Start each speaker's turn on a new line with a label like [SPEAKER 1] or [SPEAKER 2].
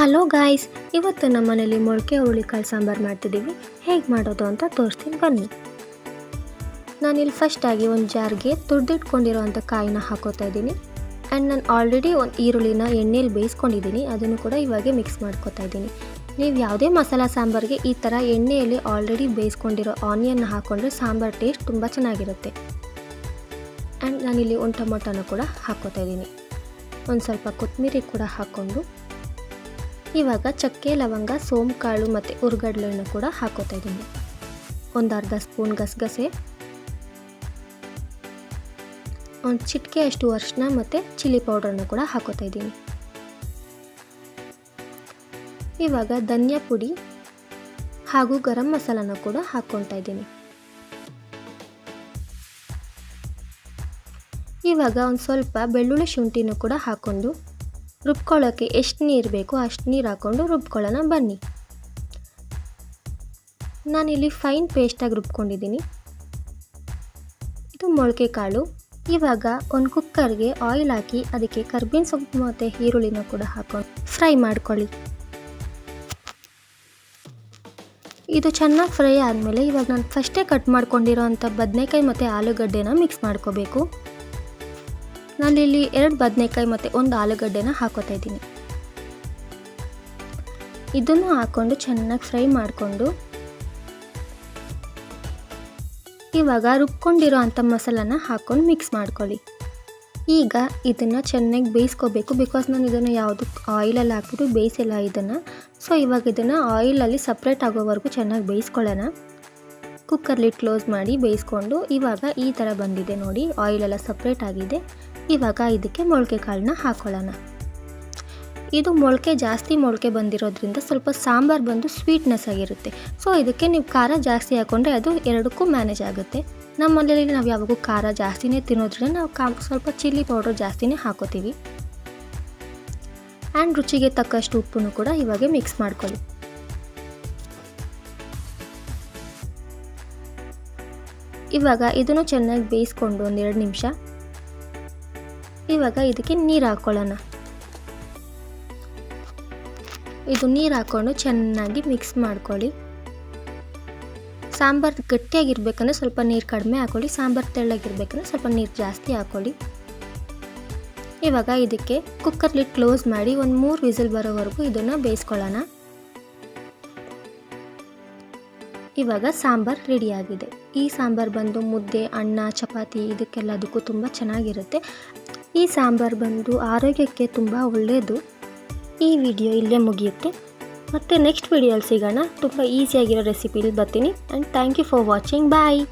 [SPEAKER 1] Hello guys, ಇವತ್ತು ನಮ್ಮ ಮನೇಲಿ ಮೊಳಕೆ, ಹುರುಳಿಕಾಳು ಸಾಂಬಾರು ಮಾಡ್ತಿದ್ದೀವಿ. ಹೇಗೆ ಮಾಡೋದು ಅಂತ ತೋರಿಸ್ತೀನಿ, ಬನ್ನಿ. ನಾನಿಲ್ಲಿ ಫಸ್ಟಾಗಿ ಒಂದು ಜಾರ್ಗೆ ತುರ್ದಿಟ್ಕೊಂಡಿರೋ ಅಂಥ ಕಾಯಿನ ಹಾಕೋತಾ ಇದ್ದೀನಿ. ಆ್ಯಂಡ್ ನಾನು ಆಲ್ರೆಡಿ ಒಂದು ಈರುಳ್ಳಿನ ಎಣ್ಣೆಯಲ್ಲಿ ಬೇಯಿಸ್ಕೊಂಡಿದ್ದೀನಿ. ಅದನ್ನು ಕೂಡ ಇವಾಗೆ ಮಿಕ್ಸ್ ಮಾಡ್ಕೋತಾ ಇದ್ದೀನಿ. ನೀವು ಯಾವುದೇ ಮಸಾಲ ಸಾಂಬಾರಿಗೆ ಈ ಥರ ಎಣ್ಣೆಯಲ್ಲಿ ಆಲ್ರೆಡಿ ಬೇಯಿಸ್ಕೊಂಡಿರೋ ಆನಿಯನ್ನ ಹಾಕ್ಕೊಂಡ್ರೆ ಸಾಂಬಾರು ಟೇಸ್ಟ್ ತುಂಬ ಚೆನ್ನಾಗಿರುತ್ತೆ. ಆ್ಯಂಡ್ ನಾನಿಲ್ಲಿ ಒಂದು ಟೊಮೊಟೊನ ಕೂಡ ಹಾಕ್ಕೋತಾ ಇದ್ದೀನಿ. ಒಂದು ಸ್ವಲ್ಪ ಕೊತ್ತಂಬರಿ ಕೂಡ ಹಾಕ್ಕೊಂಡು ಇವಾಗ ಚಕ್ಕೆ, ಲವಂಗ ಸೋಂಕಾಳು ಕಾಳು ಮತ್ತು ಹುರ್ಗಡ್ಲೆಯನ್ನು ಕೂಡ ಹಾಕೋತಾ ಇದ್ದೀನಿ. ಒಂದು ಅರ್ಧ ಸ್ಪೂನ್ ಗಸಗಸೆ. ಒಂದು ಚಿಟಿಕೆ ಅಷ್ಟು ಅರಿಶಿನ ಮತ್ತು ಚಿಲ್ಲಿ ಪೌಡ್ರನ್ನು ಕೂಡ ಹಾಕೋತಾ ಇದ್ದೀನಿ. ಇವಾಗ ಧನಿಯಾ ಪುಡಿ ಹಾಗೂ ಗರಂ ಮಸಾಲನ ಕೂಡ ಹಾಕ್ಕೊತಾ ಇದ್ದೀನಿ. ಇವಾಗ ಒಂದು ಸ್ವಲ್ಪ ಬೆಳ್ಳುಳ್ಳಿ ಶುಂಠಿನೂ ಕೂಡ ಹಾಕ್ಕೊಂಡು ರುಬ್ಕೊಳ್ಳೋಕ್ಕೆ ಎಷ್ಟು ನೀರು ಬೇಕೋ ಅಷ್ಟು ನೀರು ಹಾಕ್ಕೊಂಡು ರುಬ್ಕೊಳ್ಳೋಣ ಬನ್ನಿ. ನಾನಿಲ್ಲಿ ಫೈನ್ ಪೇಸ್ಟಾಗಿ ರುಬ್ಕೊಂಡಿದ್ದೀನಿ. ಇದು ಮೊಳಕೆ ಕಾಳು. ಇವಾಗ ಒಂದು ಕುಕ್ಕರ್ಗೆ ಆಯಿಲ್ ಹಾಕಿ ಅದಕ್ಕೆ ಕರ್ಬೇವಿನ ಸೊಪ್ಪು ಮತ್ತು ಈರುಳ್ಳಿನ ಕೂಡ ಹಾಕೊಂಡು ಫ್ರೈ ಮಾಡ್ಕೊಳ್ಳಿ. ಇದು ಚೆನ್ನಾಗಿ ಫ್ರೈ ಆದಮೇಲೆ ಇವಾಗ ನಾನು ಫಸ್ಟೇ ಕಟ್ ಮಾಡ್ಕೊಂಡಿರೋ ಅಂಥ ಬದನೆಕಾಯಿ ಮತ್ತು ಆಲೂಗಡ್ಡೆನ ಮಿಕ್ಸ್ ಮಾಡ್ಕೋಬೇಕು. ನಾನಿಲ್ಲಿ ಎರಡು ಬದನೆಕಾಯಿ ಮತ್ತು ಒಂದು ಆಲೂಗಡ್ಡೆನ ಹಾಕೋತಾ ಇದ್ದೀನಿ. ಇದನ್ನು ಹಾಕ್ಕೊಂಡು ಚೆನ್ನಾಗಿ ಫ್ರೈ ಮಾಡಿಕೊಂಡು ಇವಾಗ ರುಬ್ಕೊಂಡಿರೋ ಅಂಥ ಮಸಾಲಾನ ಹಾಕ್ಕೊಂಡು ಮಿಕ್ಸ್ ಮಾಡ್ಕೊಳ್ಳಿ. ಈಗ ಇದನ್ನು ಚೆನ್ನಾಗಿ ಬೇಯಿಸ್ಕೋಬೇಕು ಬಿಕಾಸ್ ನಾನು ಇದನ್ನು ಯಾವುದು ಆಯಿಲಲ್ಲಿ ಹಾಕ್ಬಿಟ್ಟು ಬೇಯಿಸಿಲ್ಲ ಇದನ್ನು. ಸೊ ಇವಾಗ ಇದನ್ನು ಆಯಿಲಲ್ಲಿ ಸಪ್ರೇಟ್ ಆಗೋವರೆಗೂ ಚೆನ್ನಾಗಿ ಬೇಯಿಸ್ಕೊಳ್ಳೋಣ. ಕುಕ್ಕರ್ಲಿ ಕ್ಲೋಸ್ ಮಾಡಿ ಬೇಯಿಸ್ಕೊಂಡು ಇವಾಗ ಈ ಥರ ಬಂದಿದೆ ನೋಡಿ. ಆಯಿಲೆಲ್ಲ ಸಪ್ರೇಟ್ ಆಗಿದೆ. ಇವಾಗ ಇದಕ್ಕೆ ಮೊಳಕೆ ಕಾಳನ್ನ ಹಾಕೊಳ್ಳೋಣ. ಇದು ಮೊಳಕೆ, ಜಾಸ್ತಿ ಮೊಳಕೆ ಬಂದಿರೋದ್ರಿಂದ ಸ್ವಲ್ಪ ಸಾಂಬಾರು ಬಂದು ಸ್ವೀಟ್ನೆಸ್ ಆಗಿರುತ್ತೆ. ಸೊ, ಇದಕ್ಕೆ ನೀವು ಖಾರ ಜಾಸ್ತಿ ಹಾಕ್ಕೊಂಡ್ರೆ ಅದು ಎರಡಕ್ಕೂ ಮ್ಯಾನೇಜ್ ಆಗುತ್ತೆ. ನಮ್ಮ ಮನೆಯಲ್ಲಿ ನಾವು ಯಾವಾಗೂ ಖಾರ ಜಾಸ್ತಿನೇ ತಿನ್ನೋದ್ರಿಂದ ನಾವು ಕಾ, ಸ್ವಲ್ಪ ಚಿಲ್ಲಿ ಪೌಡರ್ ಜಾಸ್ತಿನೇ ಹಾಕೋತೀವಿ. ಆ್ಯಂಡ್ ರುಚಿಗೆ ತಕ್ಕಷ್ಟು ಉಪ್ಪನ್ನು ಕೂಡ ಇವಾಗ ಮಿಕ್ಸ್ ಮಾಡ್ಕೊಳ್ಳಿ. ಇವಾಗ ಇದನ್ನು ಚೆನ್ನಾಗಿ ಬೇಯಿಸ್ಕೊಂಡು ಒಂದೆರಡು ನಿಮಿಷ. ಇವಾಗ ಇದಕ್ಕೆ ನೀರು ಹಾಕ್ಕೊಳ್ಳೋಣ ಇದು ನೀರು ಹಾಕ್ಕೊಂಡು ಚೆನ್ನಾಗಿ ಮಿಕ್ಸ್ ಮಾಡ್ಕೊಳ್ಳಿ. ಸಾಂಬಾರು ಗಟ್ಟಿಯಾಗಿರ್ಬೇಕಂದ್ರೆ ಸ್ವಲ್ಪ ನೀರು ಕಡಿಮೆ ಹಾಕೊಳ್ಳಿ, ಸಾಂಬಾರು ತೆಳ್ಳಗಿರ್ಬೇಕಂದ್ರೆ ಸ್ವಲ್ಪ ನೀರು ಜಾಸ್ತಿ ಹಾಕ್ಕೊಳ್ಳಿ ಇವಾಗ ಇದಕ್ಕೆ ಕುಕ್ಕರ್ಲಿ ಕ್ಲೋಸ್ ಮಾಡಿ ಒಂದು ಮೂರು ವಿಸಿಲ್ ಬರೋವರೆಗೂ ಇದನ್ನು ಬೇಯಿಸ್ಕೊಳ್ಳೋಣ. ಇವಾಗ ಸಾಂಬಾರು ರೆಡಿಯಾಗಿದೆ. ಈ ಸಾಂಬಾರು ಬಂದು ಮುದ್ದೆ, ಅನ್ನ, ಚಪಾತಿ ಇದಕ್ಕೆಲ್ಲದಕ್ಕೂ ತುಂಬ ಚೆನ್ನಾಗಿರುತ್ತೆ. ಈ ಸಾಂಬಾರು ಬಂದು ಆರೋಗ್ಯಕ್ಕೆ ತುಂಬ ಒಳ್ಳೆಯದು ಈ ವಿಡಿಯೋ ಇಲ್ಲೇ ಮುಗಿಯುತ್ತೆ. ಮತ್ತು ನೆಕ್ಸ್ಟ್ ವಿಡಿಯೋಲ್ಲಿ ಸಿಗೋಣ. ತುಂಬ ಈಸಿಯಾಗಿರೋ ರೆಸಿಪಿಲಿ ಬರ್ತೀನಿ. And thank you for watching bye